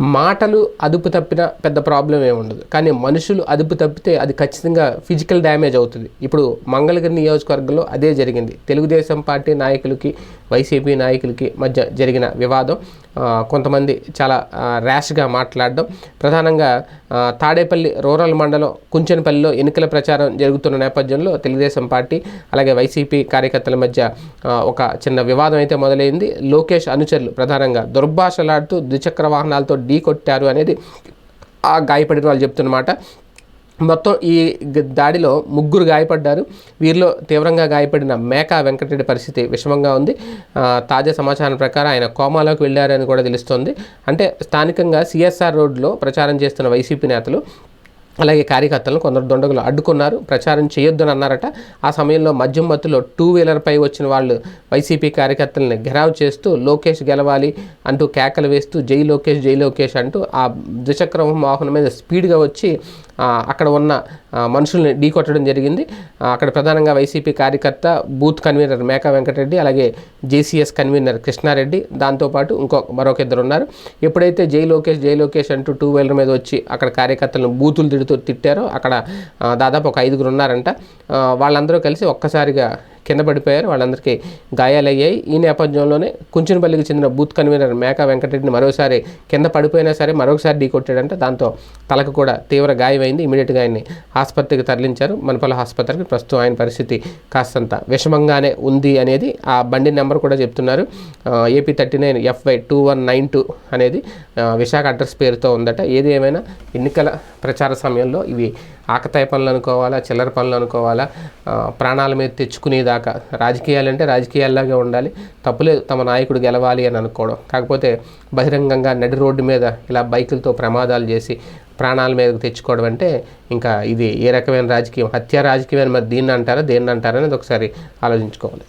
మాటలు అదుపు తప్పిన పెద్ద ప్రాబ్లం ఏమి ఉండదు. కానీ మనుషులు అదుపు తప్పితే అది ఖచ్చితంగా ఫిజికల్ డ్యామేజ్ అవుతుంది. ఇప్పుడు మంగళగిరి నియోజకవర్గంలో అదే జరిగింది. తెలుగుదేశం పార్టీ నాయకులకి వైసీపీ నాయకులకి మధ్య జరిగిన వివాదం. కొంతమంది చాలా ర్యాష్గా మాట్లాడడం. ప్రధానంగా తాడేపల్లి రూరల్ మండలం కుంచెనపల్లిలో ఎన్నికల ప్రచారం జరుగుతున్న నేపథ్యంలో తెలుగుదేశం పార్టీ అలాగే వైసీపీ కార్యకర్తల మధ్య ఒక చిన్న వివాదం అయితే మొదలైంది. లోకేష్ అనుచరులు ప్రధానంగా దుర్భాషలాడుతూ ద్విచక్ర వాహనాలతో ఢీ కొట్టారు అనేది ఆ గాయపడిన వాళ్ళు చెప్తున్నమాట. మొత్తం ఈ దాడిలో ముగ్గురు గాయపడ్డారు. వీరిలో తీవ్రంగా గాయపడిన మేకా వెంకటరెడ్డి పరిస్థితి విషమంగా ఉంది. తాజా సమాచారం ప్రకారం ఆయన కోమాలోకి వెళ్ళారని కూడా తెలుస్తోంది. అంటే స్థానికంగా సిఎస్ఆర్ రోడ్లో ప్రచారం చేస్తున్న వైసీపీ నేతలు అలాగే కార్యకర్తలను కొందరు దొండగులు అడ్డుకున్నారు. ప్రచారం చేయొద్దని అన్నారట. ఆ సమయంలో మద్యం మత్తులో టూ వీలర్పై వచ్చిన వాళ్ళు వైసీపీ కార్యకర్తలను ఘెరావ్ చేస్తూ లోకేష్ గెలవాలి అంటూ కేకలు వేస్తూ జై లోకేష్ జై లోకేష్ అంటూ ఆ ద్విచక్ర వాహనం మీద స్పీడ్గా వచ్చి అక్కడ ఉన్న మనుషుల్ని ఢీకొట్టడం జరిగింది. అక్కడ ప్రధానంగా వైసీపీ కార్యకర్త బూత్ కన్వీనర్ మేకా వెంకటరెడ్డి అలాగే జేసీఎస్ కన్వీనర్ కృష్ణారెడ్డి దాంతోపాటు ఇంకో మరొక ఇద్దరు ఉన్నారు. ఎప్పుడైతే జై లోకేష్ జై లోకేష్ అంటూ టూ వీలర్ మీద వచ్చి అక్కడ కార్యకర్తలను బూతులు తిడుతూ తిట్టారో అక్కడ దాదాపు ఒక ఐదుగురు ఉన్నారంట. వాళ్ళందరూ కలిసి ఒక్కసారిగా కింద పడిపోయారు. వాళ్ళందరికీ గాయాలయ్యాయి. ఈ నేపథ్యంలోనే కుంచునపల్లికి చెందిన బూత్ కన్వీనర్ మేకా వెంకటరెడ్డిని మరోసారి కింద పడిపోయినా సరే మరొకసారి ఢీ కొట్టాడంటే. దాంతో తలకు కూడా తీవ్ర గాయమైంది. ఇమీడియట్గా ఆయన్ని ఆసుపత్రికి తరలించారు. మనపల్లి ఆసుపత్రికి ప్రస్తుతం ఆయన పరిస్థితి కాస్తంత విషమంగానే ఉంది అనేది ఆ బండి నెంబర్ కూడా చెప్తున్నారు. AP thirty nine FY two one nine two అనేది విశాఖ అడ్రస్ పేరుతో ఉందట. ఏది ఏమైనా ఎన్నికల ప్రచార సమయంలో ఇవి ఆకతాయి పనులు అనుకోవాలా చిల్లర పనులు అనుకోవాలా ప్రాణాల మీద తెచ్చుకునేదా రాజకీయాలు రాజకీయాలంటే రాజకీయాల్లాగే ఉండాలి. తప్పులేదు తమ నాయకుడు గెలవాలి అని అనుకోవడం. కాకపోతే బహిరంగంగా నడి రోడ్డు మీద ఇలా బైకులతో ప్రమాదాలు చేసి ప్రాణాల మీదకు తెచ్చుకోవడం అంటే ఇంకా ఇది ఏ రకమైన రాజకీయం? హత్య రాజకీయం అని మరి దీన్ని అంటారా దేన్ని అంటారా అనేది ఒకసారి ఆలోచించుకోవాలి.